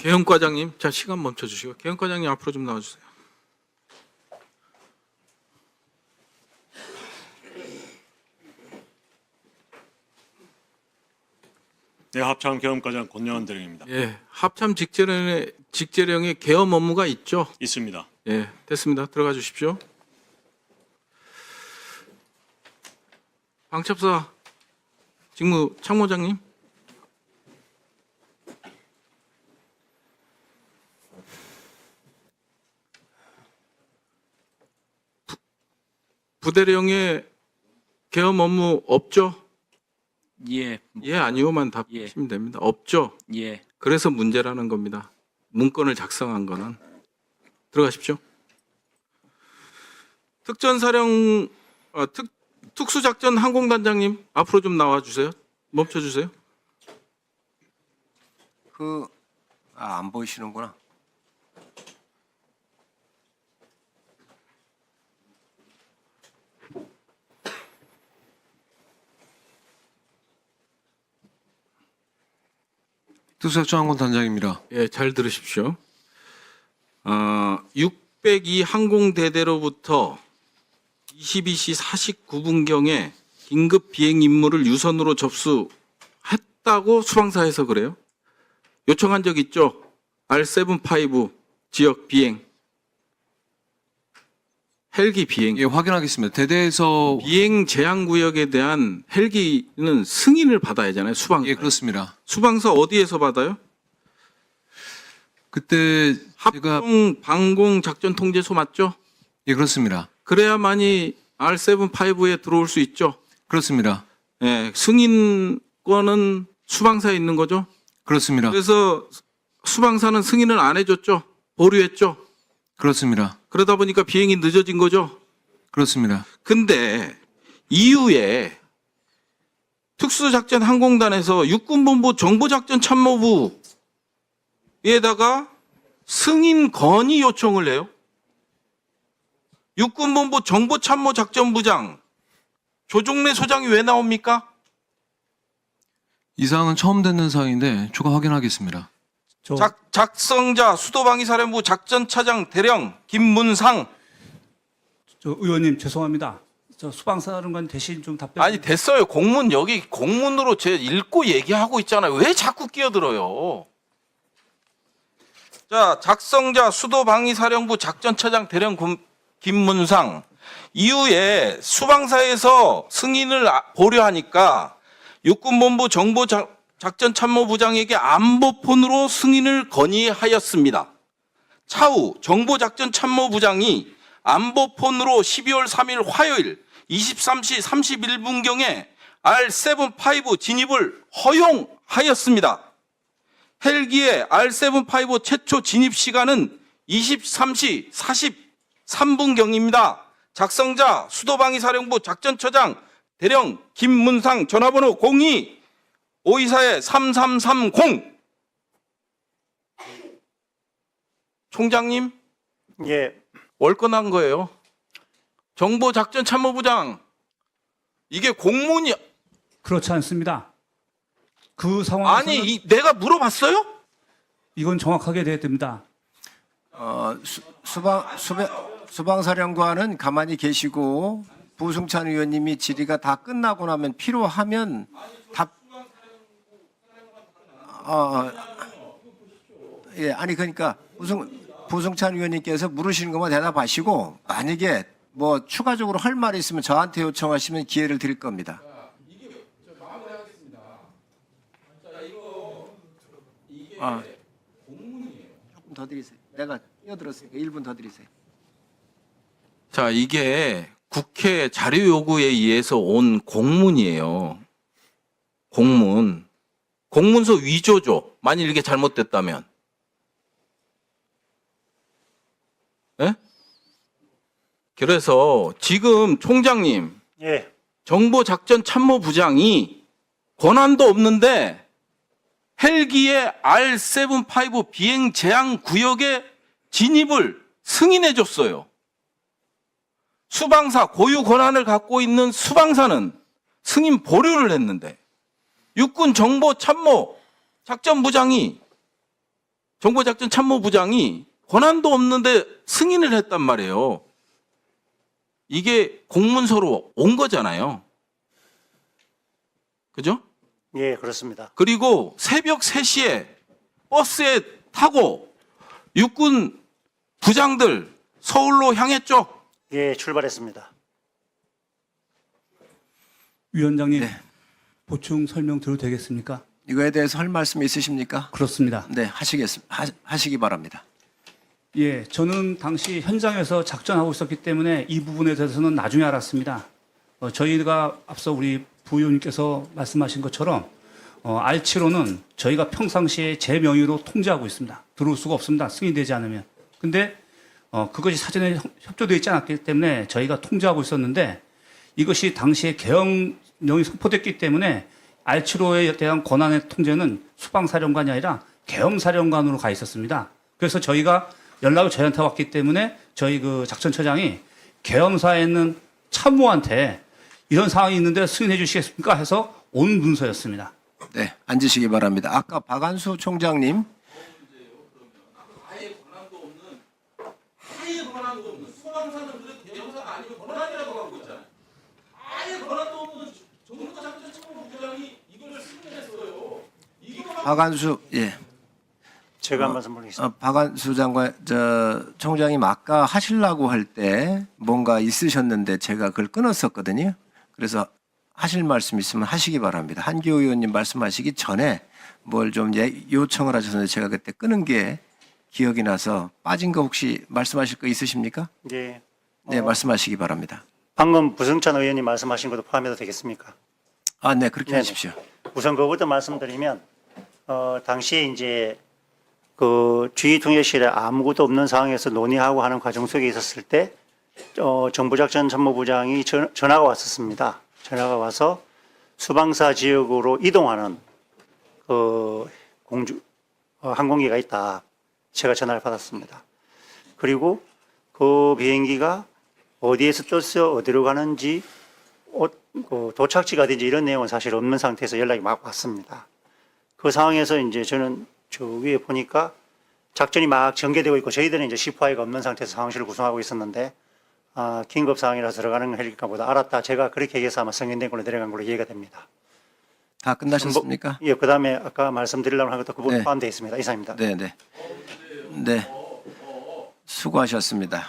개헌과장님, 자 시간 멈춰 주시고 개헌과장님 앞으로 좀 나와 주세요. 네, 합참 경험과장 권영환 대령입니다. 예, 합참 직제령의 직제령의 개헌 업무가 있죠. 있습니다. 예, 됐습니다. 들어가 주십시오. 방첩사 직무 참모장님. 부대령의 개헌 업무 없죠? 예, 예, 아니요만 답하시면 됩니다. 없죠? 예. 그래서 문제라는 겁니다. 문건을 작성한 거는 들어가십시오. 특전사령 아, 특 특수작전 항공단장님 앞으로 좀 나와 주세요. 멈춰 주세요. 그, 아, 안 보이시는구나. 특수작전항공 단장입니다. 예, 잘 들으십시오. 어, 602 항공대대로부터 22시 49분경에 긴급 비행 임무를 유선으로 접수했다고 수방사에서 그래요. 요청한 적 있죠? R75 지역 비행. 헬기 비행. 예, 확인하겠습니다. 대대에서 비행 제한 구역에 대한 헬기는 승인을 받아야 하잖아요. 수방. 예, 그렇습니다. 수방사 어디에서 받아요? 그때 제가 합동 방공 작전 통제소 맞죠? 예, 그렇습니다. 그래야만이 R75에 들어올 수 있죠. 그렇습니다. 예, 승인권은 수방사에 있는 거죠. 그렇습니다. 그래서 수방사는 승인을 안 해줬죠. 보류했죠. 그렇습니다. 그러다 보니까 비행이 늦어진 거죠. 그렇습니다. 근데 이후에 특수작전 항공단에서 육군본부 정보작전 참모부에다가 승인 건의 요청을 해요. 육군본부 정보참모작전부장 조종래 소장이 왜 나옵니까? 이 사항은 처음 듣는 사항인데 추가 확인하겠습니다. 저 작, 작성자 수도방위사령부 작전차장 대령 김문상 저 의원님 죄송합니다. 저 수방사령관 대신 좀 답변. 아니 됐어요. 공문 여기 공문으로 제 읽고 얘기하고 있잖아요. 왜 자꾸 끼어들어요? 자, 작성자 수도방위사령부 작전차장 대령 금- 김문상 이후에 수방사에서 승인을 아- 보류하니까 육군본부 정보 작전 참모부장에게 안보폰으로 승인을 건의하였습니다. 차후 정보작전 참모부장이 안보폰으로 12월 3일 화요일 23시 31분경에 R75 진입을 허용하였습니다. 헬기의 R75 최초 진입 시간은 23시 43분경입니다. 작성자 수도방위사령부 작전처장 대령 김문상 전화번호 02 524의 3330 총장님 예, 월권한 거예요. 정보작전참모부장 이게 공문이 그렇지 않습니다. 그 상황에서는 아니 이- 내가 물어봤어요? 이건 정확하게 돼야 됩니다. 어, 수, 수방, 수방, 수방사령관은 가만히 계시고, 부승찬 의원님이 질의가 다 끝나고 나면 필요하면 답, 어, 어, 예, 아니, 그러니까, 부승, 부승찬 의원님께서 물으시는 것만 대답하시고, 만약에 뭐 추가적으로 할 말이 있으면 저한테 요청하시면 기회를 드릴 겁니다. 아, 조금 더 드리세요. 내가 끼어들었으니까 1분 더 드리세요. 자 이게 국회 자료 요구에 의해서 온 공문이에요. 공문. 공문서 위조죠. 만일 이게 잘못됐다면. 예? 그래서 지금 총장님 예, 정보작전 참모부장이 권한도 없는데 헬기의 R75 비행 제한 구역에 진입을 승인해 줬어요. 수방사 고유 권한을 갖고 있는 수방사는 승인 보류를 했는데 육군 정보 참모 작전부장이 정보작전 참모부장이 권한도 없는데 승인을 했단 말이에요. 이게 공문서로 온 거잖아요. 그죠? 예, 그렇습니다. 그리고 새벽 3시에 버스에 타고 육군 부장들 서울로 향했죠. 예, 출발했습니다. 위원장님 네. 보충 설명 드려도 되겠습니까? 이거에 대해서 할 말씀 있으십니까? 그렇습니다. 네, 하시겠습 하, 하시기 바랍니다. 예, 저는 당시 현장에서 작전하고 있었기 때문에 이 부분에 대해서는 나중에 알았습니다. 어, 저희가 앞서 우리 부의원님께서 말씀하신 것처럼 어, R7호는 저희가 평상시에 제 명의로 통제하고 있습니다. 들어올 수가 없습니다. 승인되지 않으면. 근데 어, 그것이 사전에 협- 협조되어 있지 않았기 때문에 저희가 통제하고 있었는데 이것이 당시에 계엄 령이 선포됐기 때문에 R7호에 대한 권한의 통제는 수방사령관이 아니라 계엄사령관으로 가 있었습니다. 그래서 저희가 연락을 저희한테 왔기 때문에 저희 그 작전처장이 계엄사에 있는 참모한테 이런 상황이 있는데 승인해 주시겠습니까? 해서 온 문서였습니다. 네, 앉으시기 바랍니다. 아까 박안수 총장님 아예 권한도 없는 수방사는 그래 대형사가 아니면 권한이라고 하고 있잖아요. 아예 권한도 없는 정보작전 참모부장이 이걸 승인했어요. 이거 박안수 예. 제가 한 말씀 드리겠습니다. 어, 박안수 장관 저 총장님 아까 하시려고 할 때 뭔가 있으셨는데 제가 그걸 끊었었거든요. 그래서 하실 말씀 있으면 하시기 바랍니다. 한기호 의원님 말씀하시기 전에 뭘 좀 요청을 하셔서 제가 그때 끊은 게 기억이 나서 빠진 거 혹시 말씀하실 거 있으십니까? 예. 네, 말씀하시기 바랍니다. 방금 부승찬 의원님 말씀하신 것도 포함해도 되겠습니까? 아, 네, 그렇게 네네. 하십시오. 우선 그거부터 말씀드리면 어, 당시에 이제 그 주의 통역실에 아무것도 없는 상황에서 논의하고 하는 과정 속에 있었을 때 어, 정부작 전 참모부장이 전, 전화가 왔었습니다. 전화가 와서 수방사 지역으로 이동하는 그 공주 어, 항공기가 있다. 제가 전화를 받았습니다. 그리고 그 비행기가 어디에서 떴어 어디로 가는지 어, 그 도착지가 어딘지 이런 내용은 사실 없는 상태에서 연락이 막 왔습니다. 그 상황에서 이제 저는 저 위에 보니까 작전이 막 전개되고 있고 저희들은 이제 시파이가 없는 상태에서 상황실을 구성하고 있었는데 아, 긴급 상황이라서 들어가는 헬리콥터보다 알았다. 제가 그렇게 얘기해서 아마 승인된 걸로 내려간 걸로 이해가 됩니다. 다 끝나셨습니까? 예, 그 다음에 아까 말씀드리려고 한 것도 그 부분 네. 포함되어 있습니다. 이상입니다. 네, 네. 네. 수고하셨습니다.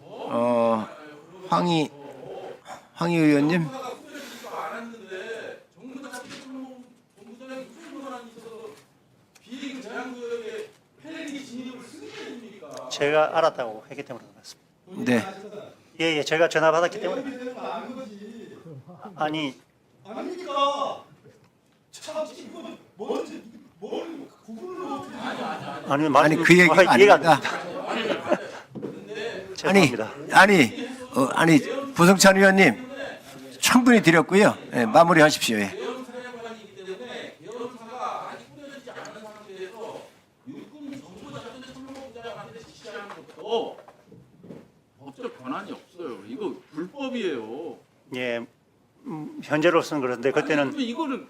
어, 황희 황희 의원님. 제가 알았다고 했기 때문에 그렇습니다. 네. 예, 예, 제가 전화 받았기 때문에. 아니, 아니, 아니 그 얘기가 아, 이해가 안 아닙니다. 됩니다. 아니 죄송합니다. 아니 어, 아니 부성찬 의원님 충분히 드렸고요. 예, 마무리하십시오. 예. 법적 권한이 없어요. 이거 불법이에요. 예, 음, 현재로서는 그런데 그때는 아니, 이거는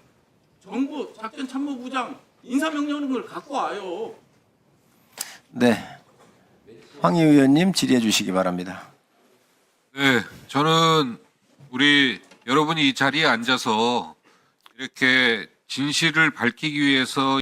정부 작전 참모부장 인사명령을 갖고 와요. 네. 황희 의원님 질의해 주시기 바랍니다. 네, 저는 우리 여러분이 이 자리에 앉아서 이렇게 진실을 밝히기 위해서